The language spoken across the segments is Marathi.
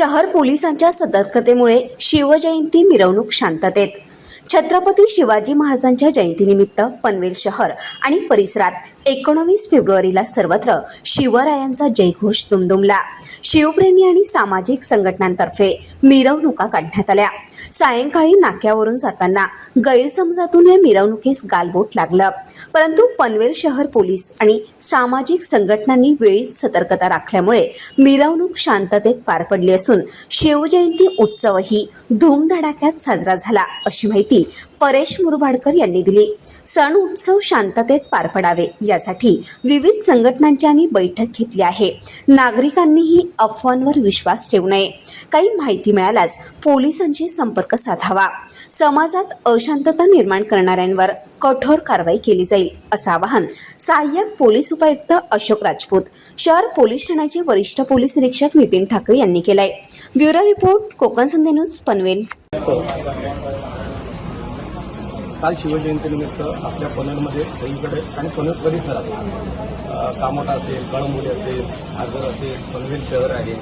शहर पोलिसांच्या सतर्कतेमुळे शिवजयंती मिरवणूक शांततेत. छत्रपती शिवाजी महाराजांच्या जयंतीनिमित्त पनवेल शहर आणि परिसरात एकोणवीस फेब्रुवारीला सर्वत्र शिवरायांचा जयघोष दुमदुमला. शिवप्रेमी आणि सामाजिक संघटनांतर्फे मिरवणुका काढण्यात आल्या. सायंकाळी नाक्यावरून जाताना गैरसमजातून या मिरवणुकीस गालबोट लागलं. परंतु पनवेल शहर पोलीस आणि सामाजिक संघटनांनी वेळीच सतर्कता राखल्यामुळे मिरवणूक शांततेत पार पडली असून शिवजयंती उत्सवही धूमधडाक्यात साजरा झाला अशी माहिती परेश मुरबाडकर यांनी दिली. सण उत्सव शांततेत पार पडावे यासाठी विविध संघटनांची आम्ही बैठक घेतली आहे. नागरिकांनीही अफवांवर विश्वास ठेवू नये. काही माहिती मिळाल्यास पोलिसांशी संपर्क साधावा. समाजात अशांतता निर्माण करणाऱ्यांवर कठोर कारवाई केली जाईल असं आवाहन सहाय्यक पोलीस उपायुक्त अशोक राजपूत शहर पोलीस ठाण्याचे वरिष्ठ पोलीस निरीक्षक नितीन ठाकरे यांनी केलंय. Bureau report Konkan Sandhya news Panvel. काल शिवजयंतीनिमित्त आपल्या पनवेलमध्ये सगळीकडे आणि पनवेल परिसरात कामोटा असेल कळंबोली असेल आगर असेल पनवेल शहर आहे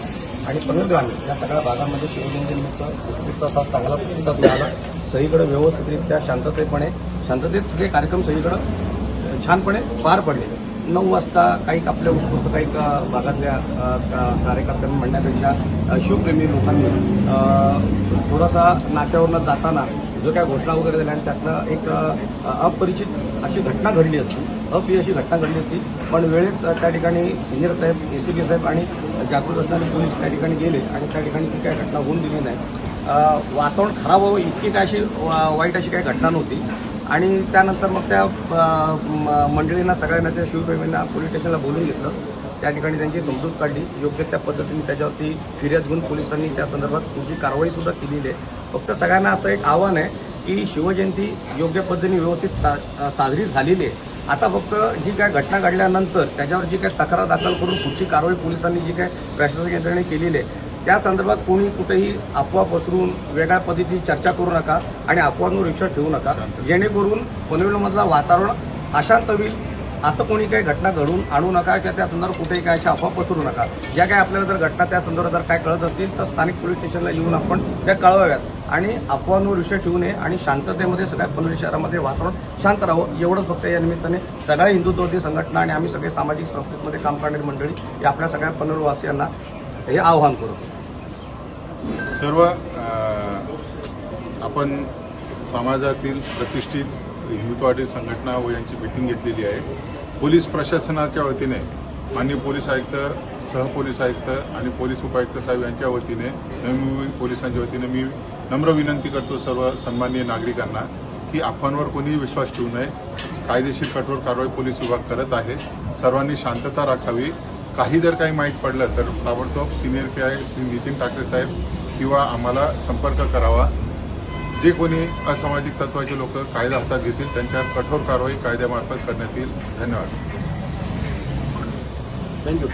आणि पनवेल ग्रामीण या सगळ्या भागांमध्ये शिवजयंतीनिमित्त उत्सुकता चांगला प्रतिसाद मिळाला. सगळीकडे व्यवस्थितरित्या शांततेपणे शांततेत सगळे कार्यक्रम सगळीकडं छानपणे पार पडले. नऊ वाजता काही आपल्या उत्स्फूर्त काही भागातल्या का- कार्यकर्त्यांनी म्हणण्यापेक्षा शिवप्रेमी लोकांनी थोडासा नात्यावरनं जाताना जो काय घोषणा वगैरे झाल्या आणि त्यातलं एक अपरिचित अशी घटना घडली असती. अपयशी घटना घडली असती. पण वेळेस त्या ठिकाणी सिनियर साहेब ए सी बी साहेब आणि जागृत असणारे पोलीस त्या ठिकाणी गेले आणि त्या ठिकाणी ती काय घटना होऊन दिली नाही. वातावरण खराब व्हावं इतकी काय अशी वा- वाईट अशी काही घटना नव्हती. आणि त्यानंतर मग त्या मंडळींना सगळ्यांना त्या शिवप्रेमींना पोलीस स्टेशनला बोलून घेतलं. त्या ठिकाणी त्यांची समजूत काढली. योग्य त्या पद्धतीने त्याच्यावरती फिर्याद घेऊन पोलिसांनी त्या संदर्भात पुढची कारवाई सुद्धा केलेली आहे. फक्त सगळ्यांना असं एक आव्हान आहे की शिवजयंती योग्य पद्धतीने व्यवस्थित सा साजरी झालेली आहे. आता फक्त जी काय घटना घडल्यानंतर त्याच्यावर जी काय तक्रार दाखल करून पुढची कारवाई पोलिसांनी जी काय प्रशासक यंत्रणेने केलेली आहे त्या संदर्भात कोणी कुठेही अफवा पसरून वेगळ्या पद्धतीची चर्चा करू नका आणि अफवांवर विश्वास ठेवू नका. जेणेकरून पनवेलमधलं वातावरण अशांत होईल असं कोणी काही घटना घडून आणू नका किंवा त्या संदर्भात कुठेही काय अशा अफवा पसरू नका. ज्या काही आपल्याला जर घटना त्या संदर्भात जर काय कळत असतील तर स्थानिक पोलीस स्टेशनला येऊन आपण त्या कळवाव्यात. आणि अफवांवर विश्वास ठेवू नये आणि शांततेमध्ये सगळ्या पनवेल शहरामध्ये वातावरण शांत राहावं. एवढंच फक्त या निमित्ताने सगळ्या हिंदुत्ववादी संघटना आणि आम्ही सगळे सामाजिक संस्कृतीमध्ये काम करणारी मंडळी या आपल्या सगळ्या पनवेलवासियांना हे आव्हान करतो सर्व आपण समाजातील प्रतिष्ठित हिंदुत्ववादी संघटना व यांची मिटिंग घेतलेली आहे. पोलीस प्रशासनाच्या वतीने माननीय पोलीस आयुक्त सहपोलीस आयुक्त आणि पोलीस उपायुक्त साहेब यांच्या वतीने नवी पोलिसांच्या वतीने मी नम्र विनंती करतो सर्व सन्माननीय नागरिकांना की अफवांवर कोणीही विश्वास ठेवू नये. कायदेशीर कठोर कारवाई पोलीस विभाग करत आहे. सर्वांनी शांतता राखावी. काही जर काही माहीत पडलं तर ताबडतोब senior P I Shri Nitin Thackeray saheb किंवा आम्हाला संपर्क करावा. जे कोणी असामाजिक तत्वाचे लोक कायदा हातात घेतील त्यांच्यावर कठोर कारवाई कायद्यामार्फत करण्यात येईल. धन्यवाद. थँक्यू